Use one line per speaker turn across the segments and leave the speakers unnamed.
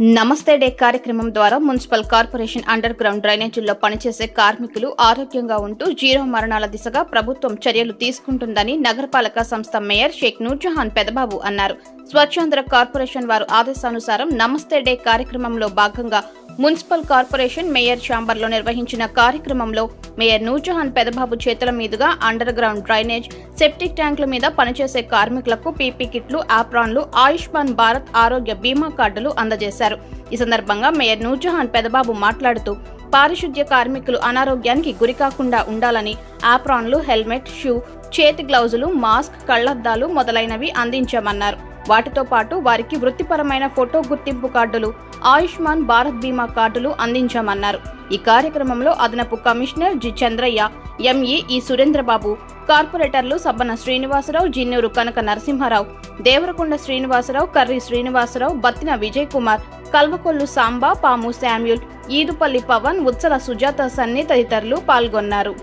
నమస్తే డే కార్యక్రమం ద్వారా మున్సిపల్ కార్పొరేషన్ అండర్ గ్రౌండ్ డ్రైనేజీల్లో పనిచేసే కార్మికులు ఆరోగ్యంగా ఉంటూ జీరో మరణాల దిశగా ప్రభుత్వం చర్యలు తీసుకుంటుందని నగరపాలక సంస్థ మేయర్ షేక్ నూర్జహాన్ పెదబాబు అన్నారు. స్వచ్ఛాంధ్ర కార్పొరేషన్ వారు ఆదేశానుసారం నమస్తే డే కార్యక్రమంలో భాగంగా మున్సిపల్ కార్పొరేషన్ మేయర్ ఛాంబర్లో నిర్వహించిన కార్యక్రమంలో మేయర్ నూర్జహాన్ పెదబాబు చేతుల మీదుగా అండర్ గ్రౌండ్ డ్రైనేజ్ సెప్టిక్ ట్యాంకుల మీద పనిచేసే కార్మికులకు పీపీ కిట్లు ఆప్రాన్లు ఆయుష్మాన్ భారత్ ఆరోగ్య బీమా కార్డులు అందజేశారు. ఈ సందర్భంగా మేయర్ నూజహాన్ పెదబాబు మాట్లాడుతూ పారిశుద్ధ్య కార్మికులు అనారోగ్యానికి గురికాకుండా ఉండాలని ఆప్రాన్లు హెల్మెట్ షూ చేతి గ్లౌజులు మాస్క్ కళ్ళద్దాలు మొదలైనవి అందించామన్నారు. వాటితో పాటు వారికి వృత్తిపరమైన ఫోటో గుర్తింపు కార్డులు ఆయుష్మాన్ భారత్ బీమా కార్డులు అందించామన్నారు. ఈ కార్యక్రమంలో అదనపు కమిషనర్ జి చంద్రయ్య ఎంఈ ఈ సురేంద్రబాబు కార్పొరేటర్లు సబ్బన శ్రీనివాసరావు జిన్నూరు కనక నరసింహారావు దేవరకొండ శ్రీనివాసరావు కర్రి శ్రీనివాసరావు బత్తిన విజయ్ కుమార్ కల్వకొల్లు సాంబా పాము శామ్యూల్ ఈదుపల్లి పవన్ ఉత్సల సుజాత సన్ని తదితరులు పాల్గొన్నారు.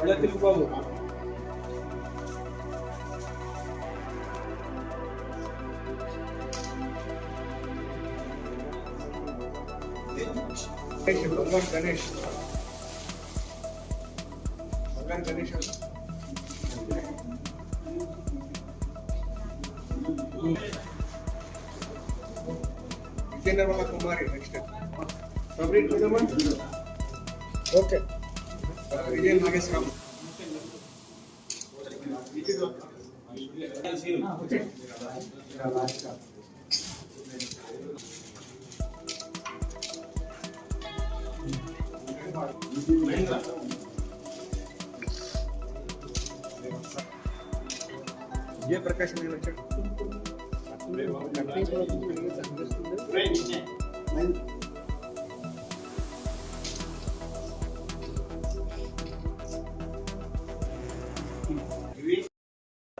Olha aquele valor. Ganesh, Bhagwan Ganesh. Bhagwan Ganesh. Jitendra Kumari next. Fabric Kudaman. Okay విజయ నాగేశ్వరరావు విజయప్రకాష్ నేను వచ్చాడు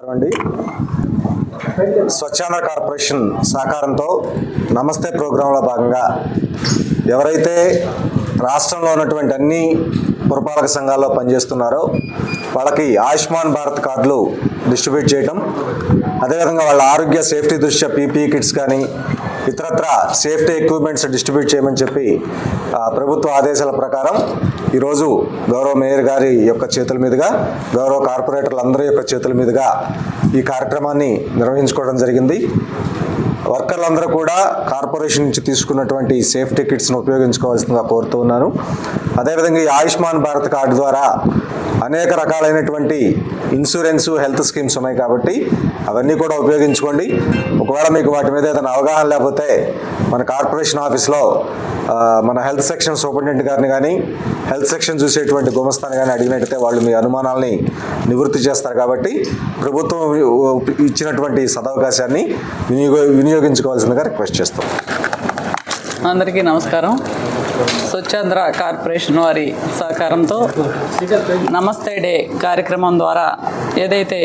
అండి స్వచ్ఛాంద కార్పొరేషన్ సహకారంతో నమస్తే ప్రోగ్రాంలో భాగంగా ఎవరైతే రాష్ట్రంలో ఉన్నటువంటి అన్ని పురపాలక సంఘాల్లో పనిచేస్తున్నారో వాళ్ళకి ఆయుష్మాన్ భారత్ కార్డులు డిస్ట్రిబ్యూట్ చేయటం అదేవిధంగా వాళ్ళ ఆరోగ్య సేఫ్టీ దృష్ట్యా పీపీ కిట్స్ కానీ ఇతరత్ర సేఫ్టీ ఎక్విప్మెంట్స్ డిస్ట్రిబ్యూట్ చేయమని చెప్పి ప్రభుత్వ ఆదేశాల ప్రకారం ఈరోజు గౌరవ మేయర్ గారి యొక్క చేతుల మీదుగా గౌరవ కార్పొరేటర్లందరి యొక్క చేతుల మీదుగా ఈ కార్యక్రమాన్ని నిర్వహించుకోవడం జరిగింది. వర్కర్లందరూ కూడా కార్పొరేషన్ నుంచి తీసుకున్నటువంటి సేఫ్టీ కిట్స్ను ఉపయోగించుకోవాల్సిందిగా కోరుతూ ఉన్నాను. అదేవిధంగా ఈ ఆయుష్మాన్ భారత్ కార్డు ద్వారా అనేక రకాలైనటువంటి ఇన్సూరెన్స్ హెల్త్ స్కీమ్స్ ఉన్నాయి కాబట్టి అవన్నీ కూడా ఉపయోగించుకోండి. ఒకవేళ మీకు వాటి మీద ఏదైనా అవగాహన లేకపోతే మన కార్పొరేషన్ ఆఫీస్లో మన హెల్త్ సెక్షన్ సూపరింటెండెంట్ గారిని కానీ హెల్త్ సెక్షన్ చూసేటువంటి గుమస్తాన్ని కానీ అడిగినట్టయితే వాళ్ళు మీ అనుమానాల్ని నివృత్తి చేస్తారు కాబట్టి ప్రభుత్వం ఇచ్చినటువంటి సదవకాశాన్ని వినియోగ వినియోగించుకోవాల్సిందిగా రిక్వెస్ట్ చేస్తాం.
అందరికీ నమస్కారం. స్వచ్ఛంద్ర కార్పొరేషన్ వారి సహకారంతో నమస్తే డే కార్యక్రమం ద్వారా ఏదైతే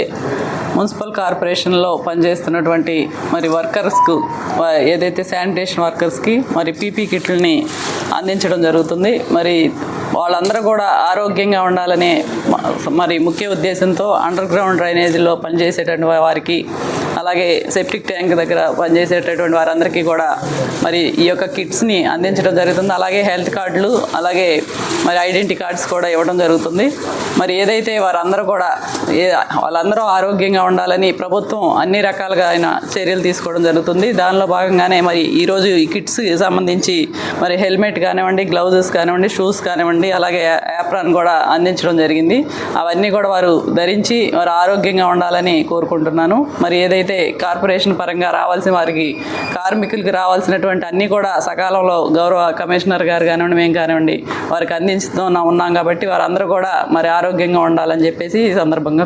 మున్సిపల్ కార్పొరేషన్లో పనిచేస్తున్నటువంటి మరి వర్కర్స్కు ఏదైతే శానిటేషన్ వర్కర్స్కి మరి పీపీ కిట్లని అందించడం జరుగుతుంది. మరి వాళ్ళందరూ కూడా ఆరోగ్యంగా ఉండాలనే మరి ముఖ్య ఉద్దేశంతో అండర్ గ్రౌండ్ డ్రైనేజీలో పనిచేసేటువంటి వారికి అలాగే సెప్టిక్ ట్యాంక్ దగ్గర పనిచేసేటటువంటి వారందరికీ కూడా మరి ఈ యొక్క కిట్స్ని అందించడం జరుగుతుంది. అలాగే హెల్త్ కార్డులు అలాగే మరి ఐడెంటిటీ కార్డ్స్ కూడా ఇవ్వడం జరుగుతుంది. మరి ఏదైతే వారందరూ కూడా వాళ్ళందరూ ఆరోగ్యంగా ఉండాలని ప్రభుత్వం అన్ని రకాలుగా ఆయన చర్యలు తీసుకోవడం జరుగుతుంది. దానిలో భాగంగానే మరి ఈరోజు ఈ కిట్స్ సంబంధించి మరి హెల్మెట్ కానివ్వండి గ్లౌజెస్ కానివ్వండి షూస్ కానివ్వండి అలాగే యాప్రాన్ కూడా అందించడం జరిగింది. అవన్నీ కూడా వారు ధరించి వారు ఆరోగ్యంగా ఉండాలని కోరుకుంటున్నాను. మరి ఏదైతే కార్పొరేషన్ పరంగా రావాల్సిన వారికి కార్మికులకి రావాల్సినటువంటి అన్నీ కూడా సకాలంలో గౌరవ కమిషనర్ గారు కానివ్వండి మేము కానివ్వండి వారికి అందించుతూ ఉన్నాం కాబట్టి వారందరూ కూడా మరి ఆరోగ్యంగా ఉండాలని చెప్పేసి ఈ సందర్భంగా